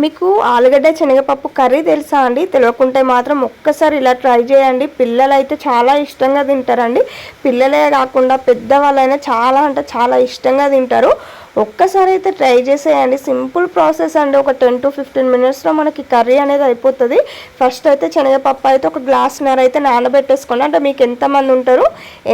మీకు ఆలుగడ్డ శనగపప్పు కర్రీ తెలుసా అండి? తెలియకుంటే మాత్రం ఒక్కసారి ఇలా ట్రై చేయండి. పిల్లలు అయితే చాలా ఇష్టంగా తింటారండి. పిల్లలే కాకుండా పెద్దవాళ్ళైనా చాలా అంటే చాలా ఇష్టంగా తింటారు. ఒక్కసారి అయితే ట్రై చేసేయండి. సింపుల్ ప్రాసెస్ అండి. ఒక టెన్ టు ఫిఫ్టీన్ మినిట్స్లో మనకి కర్రీ అనేది అయిపోతుంది. ఫస్ట్ అయితే శనగపప్పు అయితే ఒక గ్లాస్ నర అయితే నానబెట్టేసుకోండి. అంటే మీకు ఎంతమంది ఉంటారు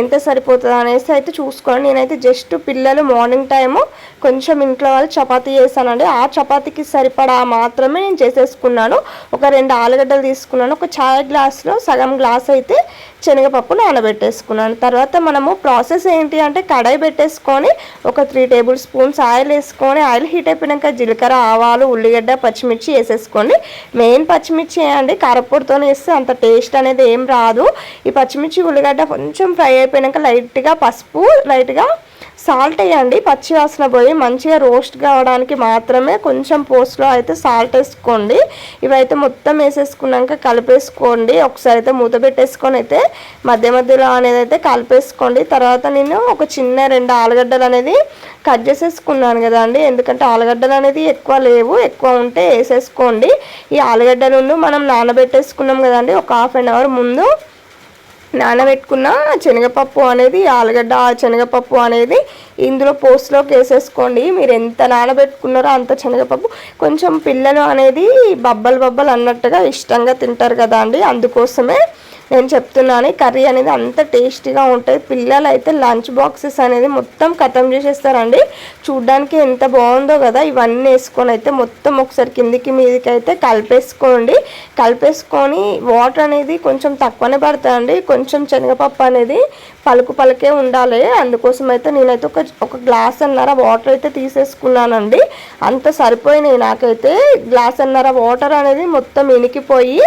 ఎంత సరిపోతుంది అనేసి అయితే చూసుకోండి. నేనైతే జస్ట్ పిల్లలు మార్నింగ్ టైము కొంచెం ఇంట్లో వాళ్ళు చపాతీ చేశానండి. ఆ చపాతీకి సరిపడా మాత్రమే నేను చేసేసుకున్నాను. ఒక రెండు ఆలుగడ్డలు తీసుకున్నాను. ఒక ఛాయ్ గ్లాస్లో సగం గ్లాస్ అయితే శనగపప్పు నానబెట్టేసుకున్నాను. తర్వాత మనము ప్రాసెస్ ఏంటి అంటే కడాయి పెట్టేసుకొని ఒక త్రీ టేబుల్ స్పూన్స్ ఆయిల్ వేసుకొని ఆయిల్ హీట్ అయిపోయాక జీలకర్ర ఆవాలు ఉల్లిగడ్డ పచ్చిమిర్చి వేసేసుకోండి. మెయిన్ పచ్చిమిర్చి అండి కారపొడితో వేస్తే అంత టేస్ట్ అనేది ఏం రాదు. ఈ పచ్చిమిర్చి ఉల్లిగడ్డ కొంచెం ఫ్రై అయిపోయాక లైట్గా పసుపు లైట్గా సాల్ట్ వేయండి పచ్చి వాసన పోయి మంచిగా రోస్ట్ కావడానికి మాత్రమే కొంచెం పోస్ట్లో అయితే సాల్ట్ వేసుకోండి. ఇవైతే మొత్తం వేసేసుకున్నాక కలిపేసుకోండి. ఒకసారి అయితే మూత పెట్టేసుకొని అయితే మధ్య మధ్యలో అనేది అయితే కలిపేసుకోండి. తర్వాత నేను ఒక చిన్న రెండు ఆలుగడ్డలు అనేది కట్ చేసేసుకున్నాను కదా అండి. ఎందుకంటే ఆలుగడ్డలు అనేది ఎక్కువ లేవు ఎక్కువ ఉంటే వేసేసుకోండి. ఈ ఆలుగడ్డలు మనం నానబెట్టేసుకున్నాం కదండి ఒక హాఫ్ అన్ అవర్ ముందు నానబెట్టుకున్న శనగపప్పు అనేది ఆలుగడ్డ శనగపప్పు అనేది ఇందులో పోస్ట్లోకి వేసేసుకోండి. మీరు ఎంత నానబెట్టుకున్నారో అంత శనగపప్పు. కొంచెం పిల్లలు అనేది బబ్బలు బబ్బలు అన్నట్టుగా ఇష్టంగా తింటారు కదా అండి. అందుకోసమే నేను చెప్తున్నాను కర్రీ అనేది అంత టేస్టీగా ఉంటుంది. పిల్లలు అయితే లంచ్ బాక్సెస్ అనేది మొత్తం ఖతం చేసేస్తారండి. చూడ్డానికి ఎంత బాగుందో కదా ఇవన్నీ వేసుకొని అయితే మొత్తం ఒకసారి కిందికి మీదకి అయితే కలిపేసుకోండి. కలిపేసుకొని వాటర్ అనేది కొంచెం తక్కువనే పడుతుందండి కొంచెం శనగపప్పు అనేది పలుకు పలుకే ఉండాలి. అందుకోసం అయితే నేనైతే ఒక ఒక గ్లాస్ అన్నర వాటర్ అయితే తీసేసుకున్నానండి. అంత సరిపోయినాయి నాకైతే. గ్లాస్ అన్నర వాటర్ అనేది మొత్తం ఇనికిపోయి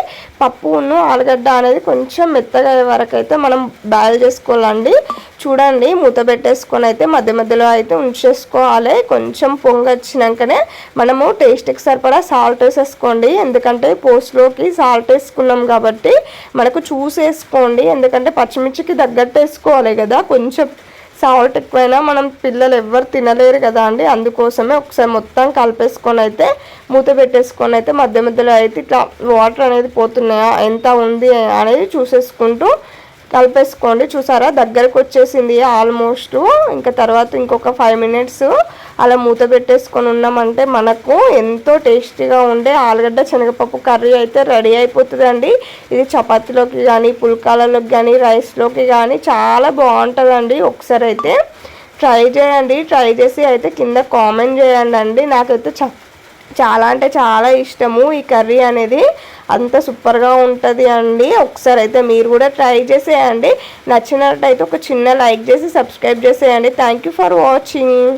పప్పును ఆలుగడ్డ అనేది కొంచెం కొంచెం మెత్తగా వరకు అయితే మనం బాయిల్ చేసుకోవాలండి. చూడండి మూత పెట్టేసుకొని అయితే మధ్య మధ్యలో అయితే ఉంచేసుకోవాలి. కొంచెం పొంగ వచ్చినాకనే మనము టేస్ట్కి సరిపడా సాల్ట్ వేసేసుకోండి. ఎందుకంటే పోస్ట్లోకి సాల్ట్ వేసుకున్నాం కాబట్టి మనకు చూసేసుకోండి. ఎందుకంటే పచ్చిమిర్చికి తగ్గట్టు వేసుకోవాలి కదా. కొంచెం సాల్ట్ ఎక్కువైనా మనం పిల్లలు ఎవ్వరు తినలేరు కదా అండి. అందుకోసమే ఒకసారి మొత్తం కలిపేసుకొని అయితే మూత పెట్టేసుకొని అయితే మధ్య మధ్యలో అయితే ఇట్లా వాటర్ అనేది పోతున్నాయా ఎంత ఉంది అనేది చూసేసుకుంటూ కలిపేసుకోండి చూసారా? దగ్గరకు వచ్చేసింది ఆల్మోస్ట్ ఇంకా తర్వాత ఇంకొక ఫైవ్ మినిట్స్ అలా మూత పెట్టేసుకొని ఉన్నామంటే మనకు ఎంతో టేస్టీగా ఉండే ఆలుగడ్డ శనగపప్పు కర్రీ అయితే రెడీ అయిపోతుందండి. ఇది చపాతీలోకి కానీ పుల్కాలలోకి కానీ రైస్లోకి కానీ చాలా బాగుంటుందండి. ఒకసారి అయితే ట్రై చేయండి. ట్రై చేసి అయితే కింద కామెంట్ చేయండి అండి. నాకైతే చాలా అంటే చాలా ఇష్టము ఈ కర్రీ అనేది. అంత సూపర్గా ఉంటుంది అండి. ఒకసారి అయితే మీరు కూడా ట్రై చేసేయండి. నచ్చినట్టయితే ఒక చిన్న లైక్ చేసి సబ్స్క్రైబ్ చేసేయండి. Thank you for watching.